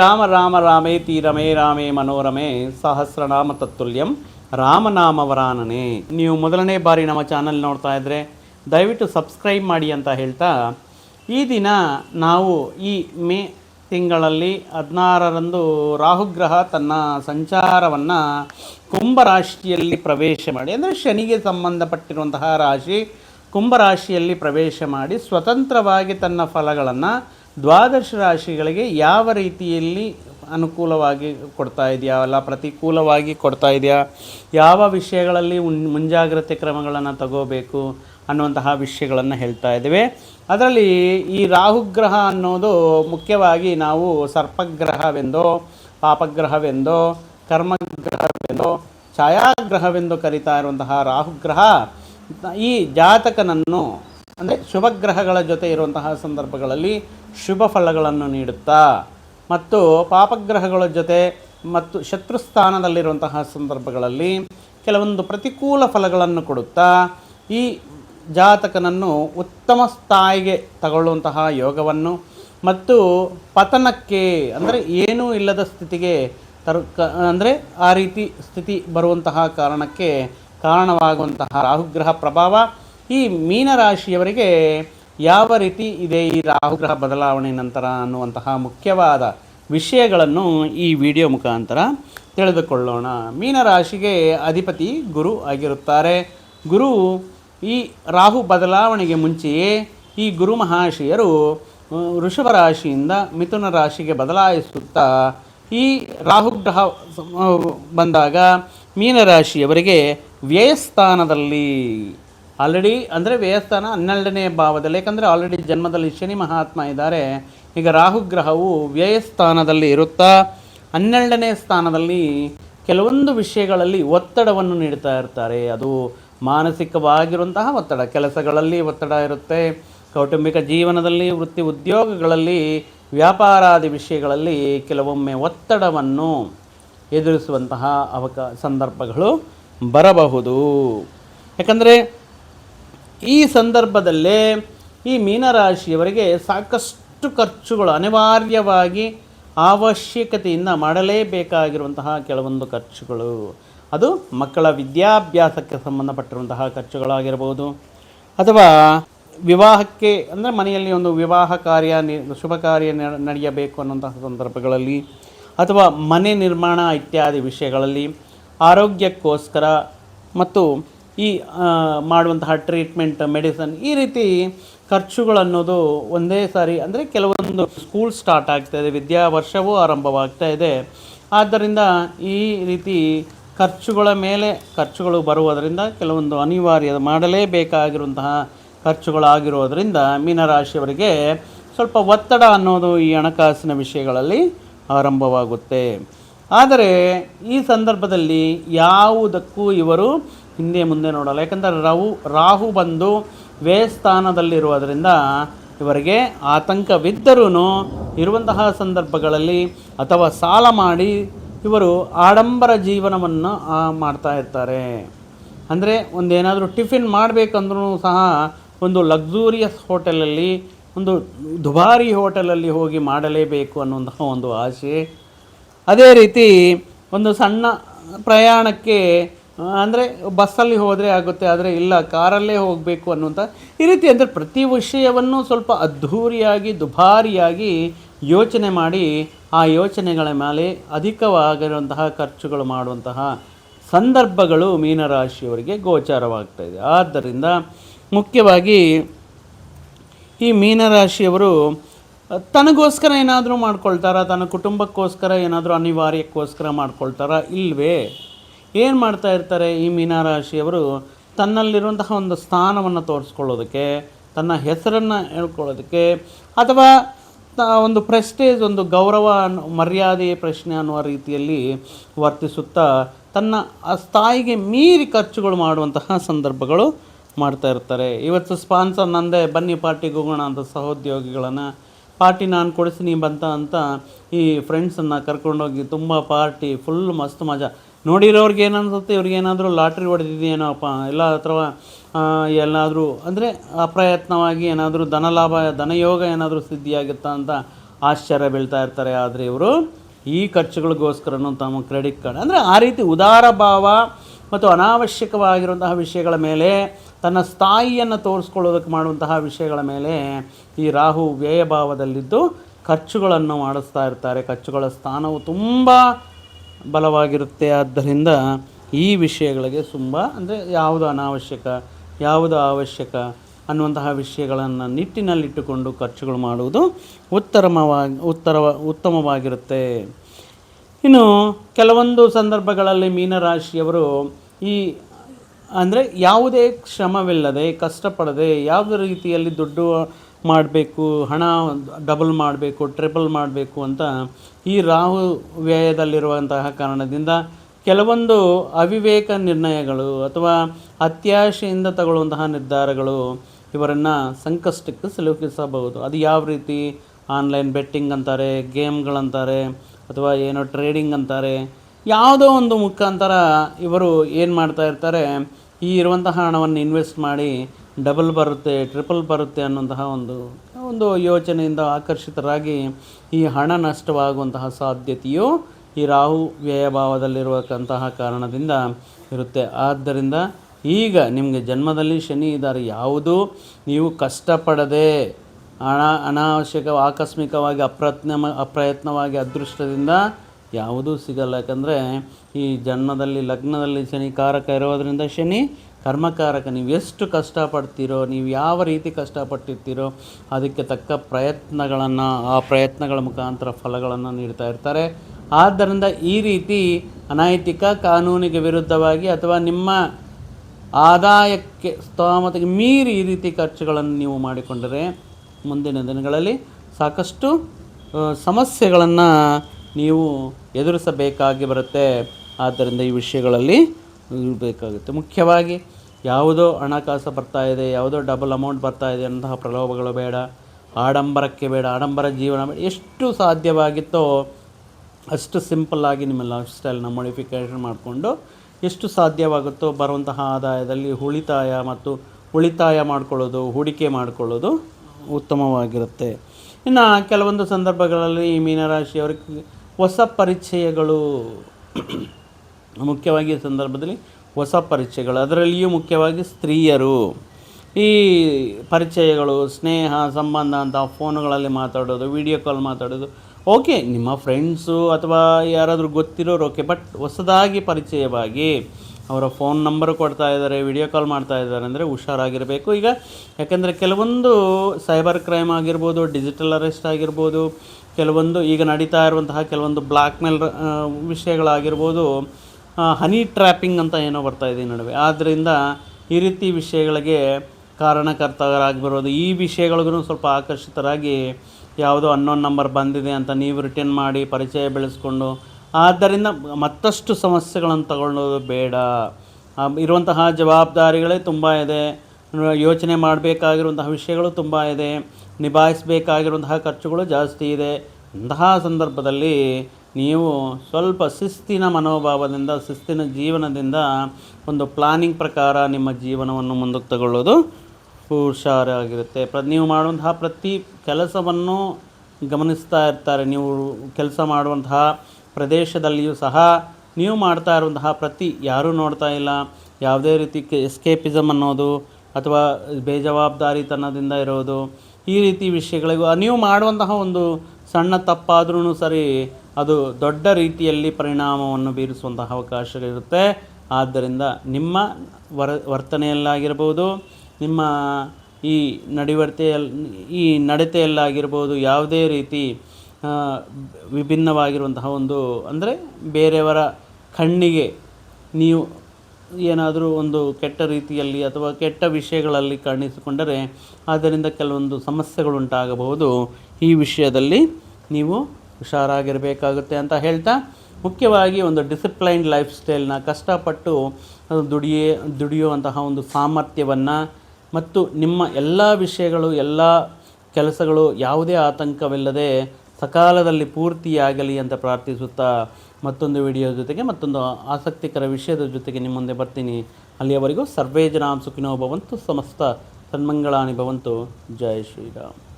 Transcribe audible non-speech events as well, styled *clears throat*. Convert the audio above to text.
ರಾಮ ರಾಮ ರಾಮೇ ತೀರಮೇ ರಾಮೇ ಮನೋರಮೇ ಸಹಸ್ರನಾಮ ತತ್ತುಲ್ಯಂ ರಾಮನಾಮವರಾನನೆ. ನೀವು ಮೊದಲನೇ ಬಾರಿ ನಮ್ಮ ಚಾನಲ್ ನೋಡ್ತಾ ಇದ್ದರೆ ದಯವಿಟ್ಟು ಸಬ್ಸ್ಕ್ರೈಬ್ ಮಾಡಿ ಅಂತ ಹೇಳ್ತಾ, ಈ ದಿನ ನಾವು ಈ ಮೇ ತಿಂಗಳಲ್ಲಿ ಹದಿನಾರರಂದು ರಾಹುಗ್ರಹ ತನ್ನ ಸಂಚಾರವನ್ನು ಕುಂಭರಾಶಿಯಲ್ಲಿ ಪ್ರವೇಶ ಮಾಡಿ, ಅಂದರೆ ಶನಿಗೆ ಸಂಬಂಧಪಟ್ಟಿರುವಂತಹ ರಾಶಿ ಕುಂಭರಾಶಿಯಲ್ಲಿ ಪ್ರವೇಶ ಮಾಡಿ, ಸ್ವತಂತ್ರವಾಗಿ ತನ್ನ ಫಲಗಳನ್ನು ದ್ವಾದಶ ರಾಶಿಗಳಿಗೆ ಯಾವ ರೀತಿಯಲ್ಲಿ ಅನುಕೂಲವಾಗಿ ಕೊಡ್ತಾ ಇದೆಯಾ? ಅಲ್ಲ, ಪ್ರತಿಕೂಲವಾಗಿ ಕೊಡ್ತಾ ಇದೆಯಾ? ಯಾವ ವಿಷಯಗಳಲ್ಲಿ ಮುಂಜಾಗ್ರತೆ ಕ್ರಮಗಳನ್ನು ತಗೋಬೇಕು ಅನ್ನುವಂತಹ ವಿಷಯಗಳನ್ನು ಹೇಳ್ತಾ ಇದ್ದೇವೆ. ಅದರಲ್ಲಿ ಈ ರಾಹುಗ್ರಹ ಅನ್ನೋದು ಮುಖ್ಯವಾಗಿ ನಾವು ಸರ್ಪಗ್ರಹವೆಂದೋ, ಪಾಪಗ್ರಹವೆಂದೋ, ಕರ್ಮಗ್ರಹವೆಂದೋ, ಛಾಯಾಗ್ರಹವೆಂದು ಕರೀತಾ ಇರುವಂತಹ ರಾಹುಗ್ರಹ, ಈ ಜಾತಕನನ್ನು ಅಂದರೆ ಶುಭಗ್ರಹಗಳ ಜೊತೆ ಇರುವಂತಹ ಸಂದರ್ಭಗಳಲ್ಲಿ ಶುಭ ಫಲಗಳನ್ನು ನೀಡುತ್ತಾ, ಮತ್ತು ಪಾಪಗ್ರಹಗಳ ಜೊತೆ ಮತ್ತು ಶತ್ರುಸ್ಥಾನದಲ್ಲಿರುವಂತಹ ಸಂದರ್ಭಗಳಲ್ಲಿ ಕೆಲವೊಂದು ಪ್ರತಿಕೂಲ ಫಲಗಳನ್ನು ಕೊಡುತ್ತಾ, ಈ ಜಾತಕನನ್ನು ಉತ್ತಮ ಸ್ಥಾಯಿಗೆ ತಗೊಳ್ಳುವಂತಹ ಯೋಗವನ್ನು ಮತ್ತು ಪತನಕ್ಕೆ ಅಂದರೆ ಏನೂ ಇಲ್ಲದ ಸ್ಥಿತಿಗೆ ತರು ಕ ಅಂದರೆ ಆ ರೀತಿ ಸ್ಥಿತಿ ಬರುವಂತಹ ಕಾರಣಕ್ಕೆ ಕಾರಣವಾಗುವಂತಹ ರಾಹುಗ್ರಹ ಪ್ರಭಾವ ಈ ಮೀನರಾಶಿಯವರಿಗೆ ಯಾವ ರೀತಿ ಇದೆ ಈ ರಾಹುಗ್ರಹ ಬದಲಾವಣೆ ನಂತರ ಅನ್ನುವಂತಹ ಮುಖ್ಯವಾದ ವಿಷಯಗಳನ್ನು ಈ ವಿಡಿಯೋ ಮುಖಾಂತರ ತಿಳಿದುಕೊಳ್ಳೋಣ. ಮೀನರಾಶಿಗೆ ಅಧಿಪತಿ ಗುರು ಆಗಿರುತ್ತಾರೆ. ಗುರು ಈ ರಾಹು ಬದಲಾವಣೆಗೆ ಮುಂಚೆಯೇ ಈ ಗುರು ಮಹಾಶಿಯರು ಋಷಭ ರಾಶಿಯಿಂದ ಮಿಥುನ ರಾಶಿಗೆ ಬದಲಾಯಿಸುತ್ತಾ ಈ ರಾಹುಗ್ರಹ ಬಂದಾಗ ಮೀನರಾಶಿಯವರಿಗೆ ವ್ಯಯಸ್ಥಾನದಲ್ಲಿ ಆಲ್ರೆಡಿ ಅಂದರೆ ವ್ಯಯಸ್ಥಾನ ಹನ್ನೆರಡನೇ ಭಾವದಲ್ಲಿ, ಯಾಕಂದರೆ ಆಲ್ರೆಡಿ ಜನ್ಮದಲ್ಲಿ ಶನಿ ಮಹಾತ್ಮ ಇದ್ದಾರೆ. ಈಗ ರಾಹುಗ್ರಹವು ವ್ಯಯಸ್ಥಾನದಲ್ಲಿ ಇರುತ್ತಾ, ಹನ್ನೆರಡನೇ ಸ್ಥಾನದಲ್ಲಿ ಕೆಲವೊಂದು ವಿಷಯಗಳಲ್ಲಿ ಒತ್ತಡವನ್ನು ನೀಡ್ತಾ ಇರ್ತಾರೆ. ಅದು ಮಾನಸಿಕವಾಗಿರುವಂತಹ ಒತ್ತಡ, ಕೆಲಸಗಳಲ್ಲಿ ಒತ್ತಡ ಇರುತ್ತೆ. ಕೌಟುಂಬಿಕ ಜೀವನದಲ್ಲಿ, ವೃತ್ತಿ ಉದ್ಯೋಗಗಳಲ್ಲಿ, ವ್ಯಾಪಾರಾದಿ ವಿಷಯಗಳಲ್ಲಿ ಕೆಲವೊಮ್ಮೆ ಒತ್ತಡವನ್ನು ಎದುರಿಸುವಂತಹ ಅವಕ, ಸಂದರ್ಭಗಳು ಬರಬಹುದು. ಯಾಕಂದರೆ ಈ ಸಂದರ್ಭದಲ್ಲೇ ಈ ಮೀನರಾಶಿಯವರಿಗೆ ಸಾಕಷ್ಟು ಖರ್ಚುಗಳು ಅನಿವಾರ್ಯವಾಗಿ ಅವಶ್ಯಕತೆಯಿಂದ ಮಾಡಲೇಬೇಕಾಗಿರುವಂತಹ ಕೆಲವೊಂದು ಖರ್ಚುಗಳು. ಅದು ಮಕ್ಕಳ ವಿದ್ಯಾಭ್ಯಾಸಕ್ಕೆ ಸಂಬಂಧಪಟ್ಟಿರುವಂತಹ ಖರ್ಚುಗಳಾಗಿರಬಹುದು ಅಥವಾ ವಿವಾಹಕ್ಕೆ, ಅಂದರೆ ಮನೆಯಲ್ಲಿ ಒಂದು ವಿವಾಹ ಕಾರ್ಯ ಶುಭ ಕಾರ್ಯ ನಡೆಯಬೇಕು ಅನ್ನುವಂತಹ ಸಂದರ್ಭಗಳಲ್ಲಿ, ಅಥವಾ ಮನೆ ನಿರ್ಮಾಣ ಇತ್ಯಾದಿ ವಿಷಯಗಳಲ್ಲಿ ಆರೋಗ್ಯಕ್ಕೋಸ್ಕರ ಮತ್ತು ಈ ಮಾಡುವಂತಹ ಟ್ರೀಟ್ಮೆಂಟ್ ಮೆಡಿಸನ್ ಈ ರೀತಿ ಖರ್ಚುಗಳನ್ನೋದು ಒಂದೇ ಸಾರಿ ಅಂದರೆ ಕೆಲವೊಂದು ಸ್ಕೂಲ್ ಸ್ಟಾರ್ಟ್ ಆಗ್ತಾ ಇದೆ, ವಿದ್ಯಾ ವರ್ಷವೂ ಆರಂಭವಾಗ್ತಾ ಇದೆ. ಆದ್ದರಿಂದ ಈ ರೀತಿ ಖರ್ಚುಗಳ ಮೇಲೆ ಖರ್ಚುಗಳು ಬರುವುದರಿಂದ ಕೆಲವೊಂದು ಅನಿವಾರ್ಯ ಮಾಡಲೇಬೇಕಾಗಿರುವಂತಹ ಖರ್ಚುಗಳಾಗಿರೋದರಿಂದ ಮೀನರಾಶಿಯವರಿಗೆ ಸ್ವಲ್ಪ ಒತ್ತಡ ಅನ್ನೋದು ಈ ಹಣಕಾಸಿನ ವಿಷಯಗಳಲ್ಲಿ ಆರಂಭವಾಗುತ್ತೆ. ಆದರೆ ಈ ಸಂದರ್ಭದಲ್ಲಿ ಯಾವುದಕ್ಕೂ ಇವರು ಹಿಂದೆ ಮುಂದೆ ನೋಡಲ್ಲ. ಯಾಕಂದರೆ ರಾಹು ರಾಹು ಬಂದು ವ್ಯಯಸ್ಥಾನದಲ್ಲಿರುವುದರಿಂದ ಇವರಿಗೆ ಆತಂಕವಿದ್ದರೂ ಇರುವಂತಹ ಸಂದರ್ಭಗಳಲ್ಲಿ ಅಥವಾ ಸಾಲ ಮಾಡಿ ಇವರು ಆಡಂಬರ ಜೀವನವನ್ನು ಮಾಡ್ತಾ ಇರ್ತಾರೆ. ಅಂದರೆ ಒಂದೇನಾದರೂ ಟಿಫಿನ್ ಮಾಡಬೇಕಂದ್ರೂ ಸಹ ಒಂದು ಲಕ್ಸೂರಿಯಸ್ ಹೋಟೆಲಲ್ಲಿ, ಒಂದು ದುಬಾರಿ ಹೋಟೆಲಲ್ಲಿ ಹೋಗಿ ಮಾಡಲೇಬೇಕು ಅನ್ನುವಂತಹ ಒಂದು ಆಸೆ. ಅದೇ ರೀತಿ ಒಂದು ಸಣ್ಣ ಪ್ರಯಾಣಕ್ಕೆ ಅಂದರೆ ಬಸ್ಸಲ್ಲಿ ಹೋದರೆ ಆಗುತ್ತೆ, ಆದರೆ ಇಲ್ಲ, ಕಾರಲ್ಲೇ ಹೋಗಬೇಕು ಅನ್ನುವಂಥ ಈ ರೀತಿ ಅಂದರೆ ಪ್ರತಿ ವಿಷಯವನ್ನು ಸ್ವಲ್ಪ ಅದ್ಧೂರಿಯಾಗಿ, ದುಬಾರಿಯಾಗಿ ಯೋಚನೆ ಮಾಡಿ ಆ ಯೋಚನೆಗಳ ಮೇಲೆ ಅಧಿಕವಾಗಿರುವಂತಹ ಖರ್ಚುಗಳು ಮಾಡುವಂತಹ ಸಂದರ್ಭಗಳು ಮೀನರಾಶಿಯವರಿಗೆ ಗೋಚಾರವಾಗ್ತಾ ಇದೆ. ಆದ್ದರಿಂದ ಮುಖ್ಯವಾಗಿ ಈ ಮೀನರಾಶಿಯವರು, ತನಗೋಸ್ಕರ ಏನಾದರೂ ಮಾಡ್ಕೊಳ್ತಾರಾ, ತನ್ನ ಕುಟುಂಬಕ್ಕೋಸ್ಕರ ಏನಾದರೂ ಅನಿವಾರ್ಯಕ್ಕೋಸ್ಕರ ಮಾಡ್ಕೊಳ್ತಾರಾ ಇಲ್ವೇ? ಏನು ಮಾಡ್ತಾ ಇರ್ತಾರೆ ಈ ಮೀನರಾಶಿಯವರು ತನ್ನಲ್ಲಿರುವಂತಹ ಒಂದು ಸ್ಥಾನವನ್ನು ತೋರಿಸ್ಕೊಳ್ಳೋದಕ್ಕೆ, ತನ್ನ ಹೆಸರನ್ನು ಹೇಳ್ಕೊಳ್ಳೋದಕ್ಕೆ, ಅಥವಾ ಒಂದು ಪ್ರೆಸ್ಟೇಜ್ ಒಂದು ಗೌರವ ಮರ್ಯಾದೆ ಪ್ರಶ್ನೆ ಅನ್ನುವ ರೀತಿಯಲ್ಲಿ ವರ್ತಿಸುತ್ತಾ ತನ್ನ ಸ್ಥಾಯಿಗೆ ಮೀರಿ ಖರ್ಚುಗಳು ಮಾಡುವಂತಹ ಸಂದರ್ಭಗಳು ಮಾಡ್ತಾ ಇರ್ತಾರೆ. ಇವತ್ತು ಸ್ಪಾನ್ಸರ್ ನಂದೆ, ಬನ್ನಿ ಪಾರ್ಟಿಗೆ ಹೋಗೋಣ ಅಂತ ಸಹೋದ್ಯೋಗಿಗಳನ್ನು. ಪಾರ್ಟಿ ನಾನು ಕೊಡಿಸ್ತೀನಿ, ಬಂತ ಅಂತ ಈ ಫ್ರೆಂಡ್ಸನ್ನು ಕರ್ಕೊಂಡೋಗಿ ತುಂಬ ಪಾರ್ಟಿ ಫುಲ್ ಮಸ್ತ್ ಮಜಾ. ನೋಡಿರೋರ್ಗೆ ಏನನ್ಸುತ್ತೆ? ಇವ್ರಿಗೆ ಏನಾದರೂ ಲಾಟ್ರಿ ಹೊಡೆದಿದೆಯೇನೋಪ್ಪ ಇಲ್ಲ, ಅಥವಾ ಎಲ್ಲಾದರೂ, ಅಂದರೆ ಅಪ್ರಯತ್ನವಾಗಿ ಏನಾದರೂ ಧನಲಾಭ ಧನಯೋಗ ಏನಾದರೂ ಸಿದ್ಧಿಯಾಗುತ್ತಾ ಅಂತ ಆಶ್ಚರ್ಯ ಬೀಳ್ತಾ ಇರ್ತಾರೆ. ಆದರೆ ಇವರು ಈ ಖರ್ಚುಗಳಿಗೋಸ್ಕರನೂ ತಮ್ಮ ಕ್ರೆಡಿಟ್ ಕಾರ್ಡ್, ಅಂದರೆ ಆ ರೀತಿ ಉದಾರ ಭಾವ ಮತ್ತು ಅನಾವಶ್ಯಕವಾಗಿರುವಂತಹ ವಿಷಯಗಳ ಮೇಲೆ ತನ್ನ ಸ್ಥಾಯಿಯನ್ನು ತೋರಿಸ್ಕೊಳ್ಳೋದಕ್ಕೆ ಮಾಡುವಂತಹ ವಿಷಯಗಳ ಮೇಲೆ ಈ ರಾಹು ವ್ಯಯಭಾವದಲ್ಲಿದ್ದು ಖರ್ಚುಗಳನ್ನು ಮಾಡಿಸ್ತಾ ಇರ್ತಾರೆ. ಖರ್ಚುಗಳ ಸ್ಥಾನವು ತುಂಬ ಬಲವಾಗಿರುತ್ತೆ. ಆದ್ದರಿಂದ ಈ ವಿಷಯಗಳಿಗೆ ತುಂಬ ಅಂದರೆ ಯಾವುದು ಅನಾವಶ್ಯಕ, ಯಾವುದು ಅವಶ್ಯಕ ಅನ್ನುವಂತಹ ವಿಷಯಗಳನ್ನು ನಿಟ್ಟಿನಲ್ಲಿಟ್ಟುಕೊಂಡು ಖರ್ಚುಗಳು ಮಾಡುವುದು ಉತ್ತಮವಾಗಿ ಉತ್ತರ, ಉತ್ತಮವಾಗಿರುತ್ತೆ. ಇನ್ನು ಕೆಲವೊಂದು ಸಂದರ್ಭಗಳಲ್ಲಿ ಮೀನರಾಶಿಯವರು ಈ ಅಂದರೆ ಯಾವುದೇ ಶ್ರಮವಿಲ್ಲದೆ, ಕಷ್ಟಪಡದೆ, ಯಾವುದೇ ರೀತಿಯಲ್ಲಿ ದುಡ್ಡು ಮಾಡಬೇಕು, ಹಣ ಡಬಲ್ ಮಾಡಬೇಕು ಟ್ರಿಬಲ್ ಮಾಡಬೇಕು ಅಂತ ಈ ರಾಹು ವ್ಯಯದಲ್ಲಿರುವಂತಹ ಕಾರಣದಿಂದ ಕೆಲವೊಂದು ಅವಿವೇಕ ನಿರ್ಣಯಗಳು ಅಥವಾ ಅತ್ಯಾಶೆಯಿಂದ ತಗೊಳ್ಳುವಂತಹ ನಿರ್ಧಾರಗಳು ಇವರನ್ನು ಸಂಕಷ್ಟಕ್ಕೆ ಸಿಲುಕಿಸಬಹುದು. ಅದು ಯಾವ ರೀತಿ? ಆನ್ಲೈನ್ ಬೆಟ್ಟಿಂಗ್ ಅಂತಾರೆ, ಗೇಮ್ಗಳಂತಾರೆ, ಅಥವಾ ಏನೋ ಟ್ರೇಡಿಂಗ್ ಅಂತಾರೆ. ಯಾವುದೋ ಒಂದು ಮುಖಾಂತರ ಇವರು ಏನು ಮಾಡ್ತಾ ಇರ್ತಾರೆ? ಈ ಇರುವಂತಹ ಹಣವನ್ನು ಇನ್ವೆಸ್ಟ್ ಮಾಡಿ ಡಬಲ್ ಬರುತ್ತೆ, ಟ್ರಿಪಲ್ ಬರುತ್ತೆ ಅನ್ನುವಂತಹ ಒಂದು ಒಂದು ಯೋಚನೆಯಿಂದ ಆಕರ್ಷಿತರಾಗಿ ಈ ಹಣ ನಷ್ಟವಾಗುವಂತಹ ಸಾಧ್ಯತೆಯು ಈ ರಾಹು ವ್ಯಯಭಾವದಲ್ಲಿರುವಕ್ಕಂತಹ ಕಾರಣದಿಂದ ಇರುತ್ತೆ. ಆದ್ದರಿಂದ ಈಗ ನಿಮಗೆ ಜನ್ಮದಲ್ಲಿ ಶನಿ ಇದ್ದಾರೆ, ಯಾವುದು? ನೀವು ಕಷ್ಟಪಡದೆ ಅನಾವಶ್ಯಕ, ಆಕಸ್ಮಿಕವಾಗಿ ಅಪ್ರತ್ನ ಅಪ್ರಯತ್ನವಾಗಿ ಅದೃಷ್ಟದಿಂದ ಯಾವುದೂ ಸಿಗಲ್ಲ. ಯಾಕಂದರೆ ಈ ಜನ್ಮದಲ್ಲಿ, ಲಗ್ನದಲ್ಲಿ ಶನಿ ಕಾರಕ ಇರೋದರಿಂದ ಶನಿ ಕರ್ಮಕಾರಕ. ನೀವು ಎಷ್ಟು ಕಷ್ಟಪಡ್ತೀರೋ, ನೀವು ಯಾವ ರೀತಿ ಕಷ್ಟಪಟ್ಟಿರ್ತೀರೋ, ಅದಕ್ಕೆ ತಕ್ಕ ಪ್ರಯತ್ನಗಳನ್ನು, ಆ ಪ್ರಯತ್ನಗಳ ಮುಖಾಂತರ ಫಲಗಳನ್ನು ನೀಡ್ತಾ ಇರ್ತಾರೆ. ಆದ್ದರಿಂದ ಈ ರೀತಿ ಅನೈತಿಕ ಕಾನೂನಿಗೆ ವಿರುದ್ಧವಾಗಿ ಅಥವಾ ನಿಮ್ಮ ಆದಾಯಕ್ಕೆ ಸ್ತೋಮತೆಗೆ ಮೀರಿ ಈ ರೀತಿ ಖರ್ಚುಗಳನ್ನು ನೀವು ಮಾಡಿಕೊಂಡರೆ ಮುಂದಿನ ದಿನಗಳಲ್ಲಿ ಸಾಕಷ್ಟು ಸಮಸ್ಯೆಗಳನ್ನು ನೀವು ಎದುರಿಸಬೇಕಾಗಿ ಬರುತ್ತೆ. ಆದ್ದರಿಂದ ಈ ವಿಷಯಗಳಲ್ಲಿ ಇರಬೇಕಾಗುತ್ತೆ ಮುಖ್ಯವಾಗಿ ಯಾವುದೋ ಹಣಕಾಸು ಬರ್ತಾ ಇದೆ, ಯಾವುದೋ ಡಬಲ್ ಅಮೌಂಟ್ ಬರ್ತಾ ಇದೆ ಅಂತಹ ಪ್ರಲೋಭಗಳು ಬೇಡ, ಆಡಂಬರಕ್ಕೆ ಬೇಡ, ಆಡಂಬರ ಜೀವನ ಬೇಡ. ಎಷ್ಟು ಸಾಧ್ಯವಾಗಿತ್ತೋ ಅಷ್ಟು ಸಿಂಪಲ್ಲಾಗಿ ನಿಮ್ಮ ಲೈಫ್ ಸ್ಟೈಲ್ನ ಮಾಡಿಫಿಕೇಷನ್ ಮಾಡಿಕೊಂಡು ಎಷ್ಟು ಸಾಧ್ಯವಾಗುತ್ತೋ ಬರುವಂತಹ ಆದಾಯದಲ್ಲಿ ಉಳಿತಾಯ ಮತ್ತು ಉಳಿತಾಯ ಮಾಡಿಕೊಳ್ಳೋದು, ಹೂಡಿಕೆ ಮಾಡಿಕೊಳ್ಳೋದು ಉತ್ತಮವಾಗಿರುತ್ತೆ. ಇನ್ನು ಕೆಲವೊಂದು ಸಂದರ್ಭಗಳಲ್ಲಿ ಈ ಮೀನರಾಶಿಯವರಿಗೆ ಹೊಸ ಪರಿಚಯಗಳು *clears throat* ಮುಖ್ಯವಾಗಿ ಸಂದರ್ಭದಲ್ಲಿ ಹೊಸ ಪರಿಚಯಗಳು. ಅದರಲ್ಲಿಯೂ ಮುಖ್ಯವಾಗಿ ಸ್ತ್ರೀಯರು. ಈ ಪರಿಚಯಗಳು, ಸ್ನೇಹ, ಸಂಬಂಧ ಅಂತ ಫೋನುಗಳಲ್ಲಿ ಮಾತಾಡೋದು, ವಿಡಿಯೋ ಕಾಲ್ ಮಾತಾಡೋದು. ಓಕೆ, ನಿಮ್ಮ ಫ್ರೆಂಡ್ಸು ಅಥವಾ ಯಾರಾದರೂ ಗೊತ್ತಿರೋರು ಓಕೆ, ಬಟ್ ಹೊಸದಾಗಿ ಪರಿಚಯವಾಗಿ ಅವರ ಫೋನ್ ನಂಬರ್ ಕೊಡ್ತಾ ಇದ್ದಾರೆ, ವಿಡಿಯೋ ಕಾಲ್ ಮಾಡ್ತಾ ಇದ್ದಾರೆ ಅಂದರೆ ಹುಷಾರಾಗಿರಬೇಕು. ಈಗ ಯಾಕೆಂದರೆ ಕೆಲವೊಂದು ಸೈಬರ್ ಕ್ರೈಮ್ ಆಗಿರ್ಬೋದು ಡಿಜಿಟಲ್ ಅರೆಸ್ಟ್ ಆಗಿರ್ಬೋದು ಕೆಲವೊಂದು ಈಗ ನಡೀತಾ ಇರುವಂತಹ ಕೆಲವೊಂದು ಬ್ಲ್ಯಾಕ್ ಮೇಲ್ ವಿಷಯಗಳಾಗಿರ್ಬೋದು ಹನಿ ಟ್ರ್ಯಾಪಿಂಗ್ ಅಂತ ಏನೋ ಬರ್ತಾ ಇದೆ ನಡುವೆ. ಆದ್ದರಿಂದ ಈ ರೀತಿ ವಿಷಯಗಳಿಗೆ ಕಾರಣಕರ್ತರಾಗಿ ಬರೋದು ಈ ವಿಷಯಗಳಿಗೂ ಸ್ವಲ್ಪ ಆಕರ್ಷಿತರಾಗಿ ಯಾವುದೋ ಅನ್ನೋನ್ ನಂಬರ್ ಬಂದಿದೆ ಅಂತ ನೀವು ರಿಟರ್ನ್ ಮಾಡಿ ಪರಿಚಯ ಬೆಳೆಸ್ಕೊಂಡು, ಆದ್ದರಿಂದ ಮತ್ತಷ್ಟು ಸಮಸ್ಯೆಗಳನ್ನು ತಗೊಳ್ಳೋದು ಬೇಡ. ಇರುವಂತಹ ಜವಾಬ್ದಾರಿಗಳೇ ತುಂಬ ಇದೆ. ಯೋಚನೆ ಮಾಡಬೇಕಾಗಿರುವಂತಹ ವಿಷಯಗಳು ತುಂಬ ಇದೆ. ನಿಭಾಯಿಸಬೇಕಾಗಿರುವಂತಹ ಖರ್ಚುಗಳು ಜಾಸ್ತಿ ಇದೆ. ಅಂತಹ ಸಂದರ್ಭದಲ್ಲಿ ನೀವು ಸ್ವಲ್ಪ ಶಿಸ್ತಿನ ಮನೋಭಾವದಿಂದ, ಶಿಸ್ತಿನ ಜೀವನದಿಂದ ಒಂದು ಪ್ಲಾನಿಂಗ್ ಪ್ರಕಾರ ನಿಮ್ಮ ಜೀವನವನ್ನು ಮುಂದಕ್ಕೆ ತಗೊಳ್ಳೋದು ಹುಷಾರಾಗಿರುತ್ತೆ. ಪ್ರ, ನೀವು ಮಾಡುವಂತಹ ಪ್ರತಿ ಕೆಲಸವನ್ನು ಗಮನಿಸ್ತಾ ಇರ್ತಾರೆ. ನೀವು ಕೆಲಸ ಮಾಡುವಂತಹ ಪ್ರದೇಶದಲ್ಲಿಯೂ ಸಹ ನೀವು ಮಾಡ್ತಾ ಇರುವಂತಹ ಪ್ರತಿ ಯಾರೂ ನೋಡ್ತಾ ಇಲ್ಲ. ಯಾವುದೇ ರೀತಿ ಎಸ್ಕೇಪಿಸಮ್ ಅನ್ನೋದು ಅಥವಾ ಬೇಜವಾಬ್ದಾರಿತನದಿಂದ ಇರೋದು, ಈ ರೀತಿ ವಿಷಯಗಳಿಗೂ ನೀವು ಮಾಡುವಂತಹ ಒಂದು ಸಣ್ಣ ತಪ್ಪಾದ್ರೂ ಸರಿ ಅದು ದೊಡ್ಡ ರೀತಿಯಲ್ಲಿ ಪರಿಣಾಮವನ್ನು ಬೀರಿಸುವಂತಹ ಅವಕಾಶಗಳಿರುತ್ತೆ. ಆದ್ದರಿಂದ ನಿಮ್ಮ ವರ, ವರ್ತನೆಯಲ್ಲಾಗಿರ್ಬೋದು, ನಿಮ್ಮ ಈ ನಡಿವರ್ತೆಯಲ್ಲಿ ಈ ನಡತೆಯಲ್ಲಾಗಿರ್ಬೋದು, ಯಾವುದೇ ರೀತಿ ವಿಭಿನ್ನವಾಗಿರುವಂತಹ ಒಂದು, ಅಂದರೆ ಬೇರೆಯವರ ಕಣ್ಣಿಗೆ ನೀವು ಏನಾದರೂ ಒಂದು ಕೆಟ್ಟ ರೀತಿಯಲ್ಲಿ ಅಥವಾ ಕೆಟ್ಟ ವಿಷಯಗಳಲ್ಲಿ ಕಾಣಿಸಿಕೊಂಡರೆ ಅದರಿಂದ ಕೆಲವೊಂದು ಸಮಸ್ಯೆಗಳುಂಟಾಗಬಹುದು. ಈ ವಿಷಯದಲ್ಲಿ ನೀವು ಹುಷಾರಾಗಿರಬೇಕಾಗುತ್ತೆ ಅಂತ ಹೇಳ್ತಾ, ಮುಖ್ಯವಾಗಿ ಒಂದು ಡಿಸಿಪ್ಲೈನ್ಡ್ ಲೈಫ್ ಸ್ಟೈಲ್ನ ಕಷ್ಟಪಟ್ಟು ಅದು ದುಡಿಯೇ, ದುಡಿಯುವಂತಹ ಒಂದು ಸಾಮರ್ಥ್ಯವನ್ನು ಮತ್ತು ನಿಮ್ಮ ಎಲ್ಲ ವಿಷಯಗಳು, ಎಲ್ಲ ಕೆಲಸಗಳು ಯಾವುದೇ ಆತಂಕವಿಲ್ಲದೆ ಸಕಾಲದಲ್ಲಿ ಪೂರ್ತಿಯಾಗಲಿ ಅಂತ ಪ್ರಾರ್ಥಿಸುತ್ತಾ ಮತ್ತೊಂದು ವಿಡಿಯೋ ಜೊತೆಗೆ ಮತ್ತೊಂದು ಆಸಕ್ತಿಕರ ವಿಷಯದ ಜೊತೆಗೆ ನಿಮ್ಮ ಮುಂದೆ ಬರ್ತೀನಿ. ಅಲ್ಲಿಯವರೆಗೂ ಸರ್ವೇ ಜನ ಸುಖಿನೋ ಭವಂತು, ಸಮಸ್ತ ಸನ್ಮಂಗಳಾನಿ ಭವಂತು. ಜೈ ಶ್ರೀರಾಮ್.